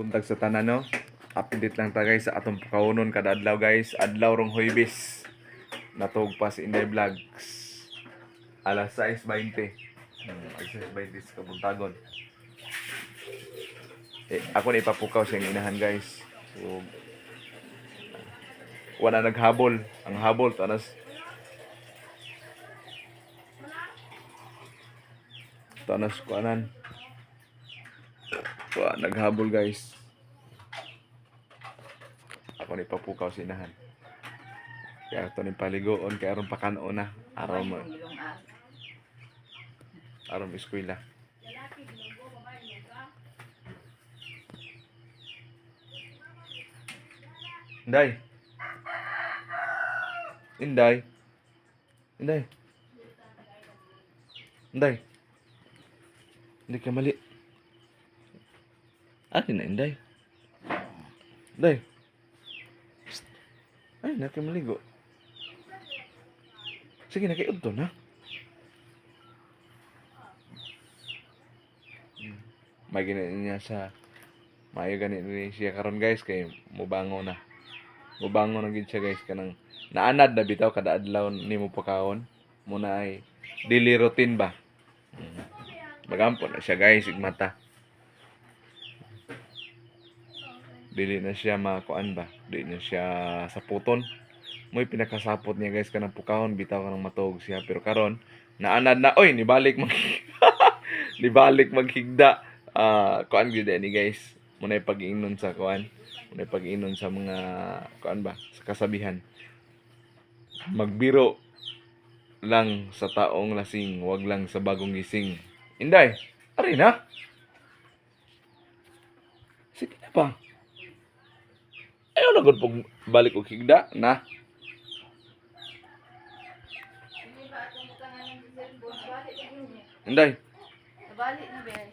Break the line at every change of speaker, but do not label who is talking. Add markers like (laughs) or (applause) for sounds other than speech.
buntag sa tanan no. Update lang ta guys sa atong pakaunon kada adlaw guys. Adlaw rong Huwebes. Natog pa si Vlogs. Alas 6.20. Hmm, alas 6.20 sa kabuntagon. Eh, ako na ipapukaw siyang inahan guys. So, wala naghabol. Ang habol, tanas tanas kuanan. Wa naghabol guys. Ako ni papukaw sa inahan. Kaya ito ni paligoon kaya aron pakano na. Araw mo, mo eskwela. Inday. Inday. Inday. Inday. Hindi ka mali. Akin na, Inday. Psst. Ay, na ka maligo. Sige, nakiod to na. May ganito niya sa Mayo ganito ni siya karon guys kay mubango na. Mubango na gid siya guys kanang naanad na bitaw kada adlaw nimo pakaon muna ay daily routine ba. Mm. Magampo na siya guys igmata. Dili na siya makuan ba? Dili na siya saputon. Mo'y pinakasapot niya guys kanang pukahon bitaw kanang matog siya pero karon naanad na oy nibalik mag (laughs) nibalik maghigda. Ah, kuan gyud ni guys. Muna pag-iinon sa kuan. Muna pag-iinon sa mga kuan ba sa kasabihan. Magbiro lang sa taong lasing, wag lang sa bagong gising. Inday, ari na. Sige na pa. Ayaw na gud pag balik og higda na.
Inday. Balik na
ba